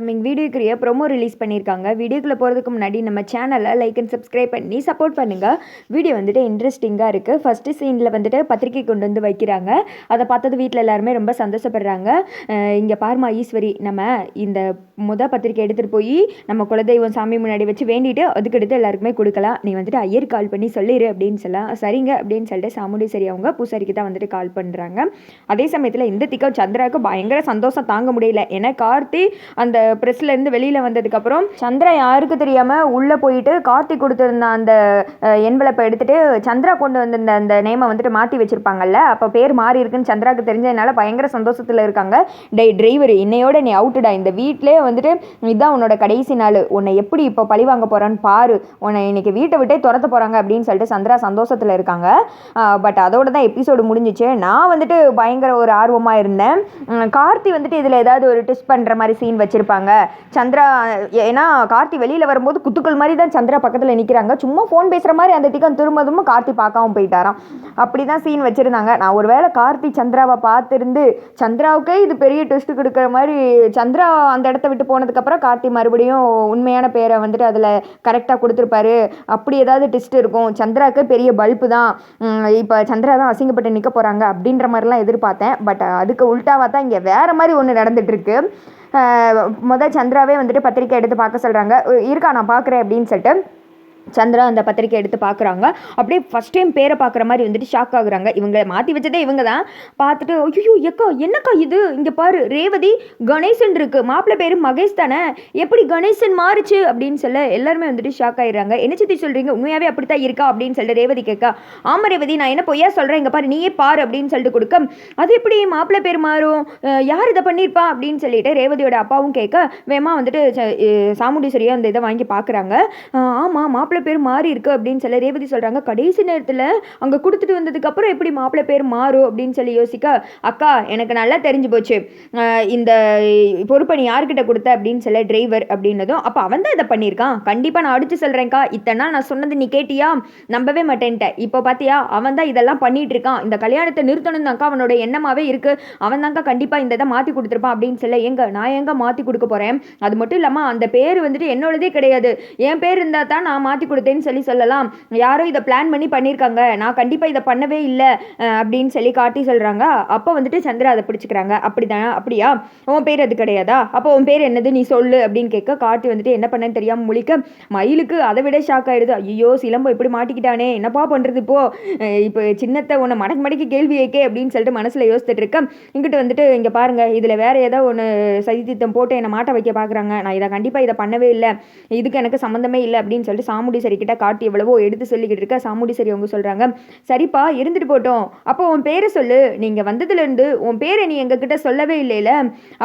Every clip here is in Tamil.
கம்மிங் வீடியோக்குரிய ப்ரொமோ ரிலீஸ் பண்ணியிருக்காங்க வீடியோக்குள்ளே போகிறதுக்கு முன்னாடி நம்ம சேனலை லைக் அண்ட் சப்ஸ்கிரைப் பண்ணி சப்போர்ட் பண்ணுங்கள் வீடியோ வந்துட்டு இன்ட்ரெஸ்டிங்காக இருக்குது ஃபஸ்ட்டு சீனில் வந்துட்டு பத்திரிக்கை கொண்டு வந்து வைக்கிறாங்க. அதை பார்த்தது வீட்டில் எல்லாருமே ரொம்ப சந்தோஷப்படுறாங்க. இங்கே பாருமா ஈஸ்வரி நம்ம இந்த முத பத்திரிக்கை எடுத்துகிட்டு போய் நம்ம குலதெய்வம் சாமி முன்னாடி வச்சு வேண்டிட்டு அதுக்கு எடுத்து எல்லாருக்குமே கொடுக்கலாம். நீ வந்துட்டு ஐயர் கால் பண்ணி சொல்லிடு அப்படின்னு சொல்லலாம் சரிங்க அப்படின்னு சொல்லிட்டு சாமுடி சரி அவங்க பூசாரிக்கு தான் வந்துட்டு கால் பண்ணுறாங்க அதே சமயத்தில் இந்த திக்கம் சந்திராவுக்கு பயங்கர சந்தோஷம் தாங்க முடியல. ஏன்னா கார்த்தி அந்த ப்ரெஸ்லேருந்து வெளியில் வந்ததுக்கப்புறம் சந்திரா யாருக்கு தெரியாமல் உள்ளே போயிட்டு கார்த்திக் கொடுத்துருந்த அந்த என்வலப்பை எடுத்துகிட்டு சந்திரா கொண்டு வந்திருந்த அந்த நேமை வந்துட்டு மாற்றி வச்சுருப்பாங்கல்ல அப்போ பேர் மாறி இருக்குன்னு சந்திராவுக்கு தெரிஞ்சதுனால பயங்கர சந்தோஷத்தில் இருக்காங்க. டே டிரைவர் இன்னையோட நீ அவுட்டுடா இந்த வீட்டிலே வந்துட்டு இதுதான் உன்னோட கடைசி நாள். உன்னை எப்படி இப்போ பழி வாங்க போகிறான்னு பாரு. உன்னை இன்னைக்கு வீட்டை விட்டே துரத்த போகிறாங்க அப்படின்னு சொல்லிட்டு சந்திரா சந்தோஷத்தில் இருக்காங்க. பட் அதோட தான் எபிசோடு முடிஞ்சிச்சு. நான் வந்துட்டு பயங்கர ஒரு ஆர்வமாக இருந்தேன். கார்த்தி வந்துட்டு இதில் ஏதாவது ஒரு டிஸ்ட் பண்ணுற மாதிரி சீன் வச்சுருப்பாங்க. வச்சுருப்பாங்க சந்திரா ஏன்னா கார்த்தி வெளியில் வரும்போது குத்துக்கள் மாதிரி தான் சந்திரா பக்கத்தில் நிற்கிறாங்க சும்மா ஃபோன் பேசுகிற மாதிரி அந்த டிக்கம் திரும்பதும் கார்த்தி பார்க்காம போயிட்டாராம். அப்படி தான் சீன் வச்சுருந்தாங்க. நான் ஒரு வேளை கார்த்தி சந்திராவை பார்த்துருந்து சந்திராவுக்கே இது பெரிய டெஸ்ட் கொடுக்குற மாதிரி சந்திரா அந்த இடத்த விட்டு போனதுக்கப்புறம் கார்த்தி மறுபடியும் உண்மையான பேரை வந்துட்டு அதில் கரெக்டாக கொடுத்துருப்பாரு. அப்படி ஏதாவது டெஸ்ட் இருக்கும். சந்திராவுக்கு பெரிய பல்பு தான். இப்போ சந்திரா தான் அசிங்கப்பட்டு நிற்க போகிறாங்க அப்படின்ற மாதிரிலாம் எதிர்பார்த்தேன். பட் அதுக்கு உல்ட்டாவாக தான் இங்கே வேறு மாதிரி ஒன்று நடந்துகிட்ருக்கு மொதல் சந்திராவே வந்துட்டு பத்திரிக்கை எடுத்து பார்க்க சொல்கிறாங்க இருக்கா நான் பார்க்குறேன் அப்படின்னு சொல்லிட்டு. சந்திரா அந்த பத்திரிக்கை எடுத்து பார்க்குறாங்க அப்படியே ஃபஸ்ட் டைம் பேரை பார்க்குற மாதிரி வந்துட்டு ஷாக் ஆகுறாங்க. இவங்க மாற்றி வச்சதே இவங்க தான் பார்த்துட்டு ஐயோ எக்கா என்னக்கா இது? இங்கே பாரு ரேவதி கணேசன் இருக்குது மாப்பிள்ளை பேர் மகேஷ் தானே? எப்படி கணேசன் மாறுச்சு? அப்படின்னு சொல்ல எல்லாருமே வந்துட்டு ஷாக் ஆகிடுறாங்க என்ன சித்தி சொல்கிறீங்க உண்மையாகவே அப்படி தான் இருக்கா? அப்படின்னு சொல்லிட்டு ரேவதி கேட்கா. ஆமாம் ரேவதி நான் என்ன பொய்யா சொல்கிறேன் இங்கே பாரு நீயே பாரு அப்படின்னு சொல்லிட்டு கொடுக்க. அது எப்படி மாப்பிள்ளை பேர் மாறும்? யார் இதை பண்ணியிருப்பா அப்படின்னு சொல்லிட்டு ரேவதியோட அப்பாவும் கேட்க வேமா வந்துட்டு சாமுண்டீஸ்வரியாக அந்த இதை வாங்கி பார்க்குறாங்க ஆமாம் மாப்பிள்ளை மாப்பிள்ளை பேர் மாறி இருக்கு அப்படின்னு சொல்லி ரேவதி சொல்கிறாங்க கடைசி நேரத்தில் அங்கே கொடுத்துட்டு வந்ததுக்கப்புறம் எப்படி மாப்பிள்ளை பேர் மாறும் அப்படின்னு சொல்லி யோசிக்க அக்கா எனக்கு நல்லா தெரிஞ்சு போச்சு. இந்த பொறுப்பை நீ யார்கிட்ட கொடுத்த? அப்படின்னு சொல்ல டிரைவர் அப்படின்னதும் அப்போ அவன் தான் இதை பண்ணியிருக்கான். கண்டிப்பாக நான் அடிச்சு சொல்கிறேன்க்கா இத்தனை நாள் நான் சொன்னது நீ கேட்டியா? நம்பவே மாட்டேன்ட்ட. இப்போ பார்த்தியா அவன் தான் இதெல்லாம் பண்ணிட்டு இருக்கான். இந்த கல்யாணத்தை நிறுத்தணும் தான்க்கா அவனோட எண்ணமாகவே இருக்குது அவன் தான்க்கா கண்டிப்பாக இந்த இதை மாற்றி கொடுத்துருப்பான். அப்படின்னு சொல்ல எங்க நான் எங்கே மாற்றி கொடுக்க போகிறேன் அது மட்டும் இல்லாமல் அந்த பேர் வந்துட்டு என்னோடதே கிடையாது. என் பேர் இருந்தால் தான் நான் மாற்றி கொடுத்தேன்னு சொல்லி சொல்லலாம். யாரோ இதை பிளான் பண்ணி பண்ணியிருக்காங்க. நான் கண்டிப்பாக இதை பண்ணவே இல்லை அப்படின்னு சொல்லி காட்டி சொல்கிறாங்க அப்போ வந்துட்டு சந்திரா அதை பிடிச்சிக்கிறாங்க. அப்படி தானே அப்படியா? உன் பேர் அது கிடையாதா? அப்போ உன் பேர் என்னது? நீ சொல்லு அப்படின்னு கேட்க காட்டி வந்துட்டு என்ன பண்ணேன்னு தெரியாமல் முழிக்க மயிலுக்கு அதை விட ஷாக் ஆகிடுது ஐயோ சிலம்பம் இப்படி மாட்டிக்கிட்டானே. என்னப்பா பண்ணுறது இப்போ? இப்போ சின்னத்தை உன்னை மடக்கு மடக்கி கேள்வி வைக்கே அப்படின்னு சொல்லிட்டு மனசில் யோசித்துட்டு இருக்கேன் இங்கிட்டு வந்துட்டு இங்கே பாருங்கள் இதில் வேறு ஏதோ ஒன்று சதித்திட்டம் போட்டு என்னை மாட்ட வைக்க பார்க்குறாங்க நான் இதை கண்டிப்பாக இதை பண்ணவே இல்லை. இதுக்கு எனக்கு சம்மந்தமே இல்லை அப்படின்னு சொல்லிட்டு சாமுடி சரி கிட்ட காட்டி எவ்வளவோ எடுத்து சொல்லிக்கிட்டு இருக்க சாமுண்டீஸ்வரி அவங்க சொல்கிறாங்க சரிப்பா இருந்துட்டு போட்டோம். அப்போ உன் பேரை சொல்லு. நீங்கள் வந்ததுலேருந்து உன் பேரை நீ எங்ககிட்ட சொல்லவே இல்லைல்ல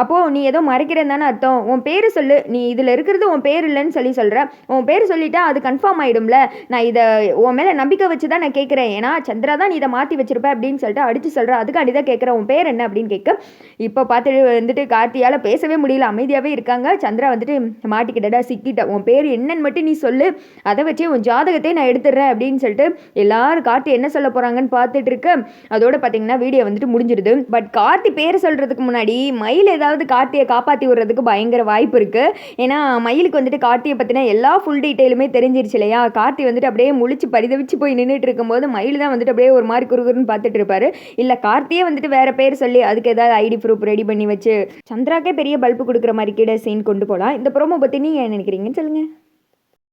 அப்போது நீ ஏதோ மறைக்கிறேன் தானே அர்த்தம். உன் பேரை சொல்லு. நீ இதில் இருக்கிறது உன் பேர் இல்லைன்னு சொல்லி சொல்கிற உன் பேர் சொல்லிட்டா அது கன்ஃபார்ம் ஆகிடும்ல நான் இதை உன் மேலே நம்பிக்கை வச்சு தான் நான் கேட்குறேன். ஏன்னா சந்திரா தான் நீ இதை மாற்றி வச்சிருப்ப அப்படின்னு சொல்லிட்டு அடித்து சொல்கிறேன் அதுக்காண்டி தான் கேட்குறேன். உன் பேர் என்ன அப்படின்னு கேட்க இப்போ பார்த்துட்டு வந்துட்டு கார்த்தியால் பேசவே முடியல. அமைதியாகவே இருக்காங்க. சந்திரா வந்துட்டு மாட்டிக்கிட்டடா சிக்கிட்ட. உன் பேர் என்னன்னு மட்டும் நீ சொல்லு. அதை அதை வச்சு உன் ஜாதகத்தை நான் எடுத்துடுறேன் அப்படின்னு சொல்லிட்டு எல்லாரும் கார்த்தி என்ன சொல்ல போகிறாங்கன்னு பார்த்துட்டு இருக்க. அதோட பார்த்தீங்கன்னா வீடியோ வந்துட்டு முடிஞ்சிருது பட் கார்த்தி பேர் சொல்கிறதுக்கு முன்னாடி மயில் ஏதாவது கார்த்தியை காப்பாற்றி விடுறதுக்கு பயங்கர வாய்ப்பு இருக்குது ஏன்னா மயிலுக்கு வந்துட்டு கார்த்தியை பற்றின எல்லா ஃபுல் டீட்டெயிலுமே தெரிஞ்சிருச்சு இல்லையா? கார்த்தி வந்துட்டு அப்படியே முழிச்சு பரிதவிச்சு போய் நின்றுட்டு இருக்கும்போது மயில் தான் வந்துட்டு அப்படியே ஒரு மாதிரி குறுகுறுன்னு பார்த்துட்டு இருப்பாரு. இல்லை கார்த்தியே வந்துட்டு வேற பேர் சொல்லி அதுக்கு ஏதாவது ஐடி ப்ரூஃப் ரெடி பண்ணி வச்சு சந்திராக்கே பெரிய பல்பு கொடுக்குற மாதிரி கீழே சீன் கொண்டு போகலாம் இந்த ப்ரோமோ பற்றி நீங்கள் என்ன நினைக்கிறீங்கன்னு சொல்லுங்கள்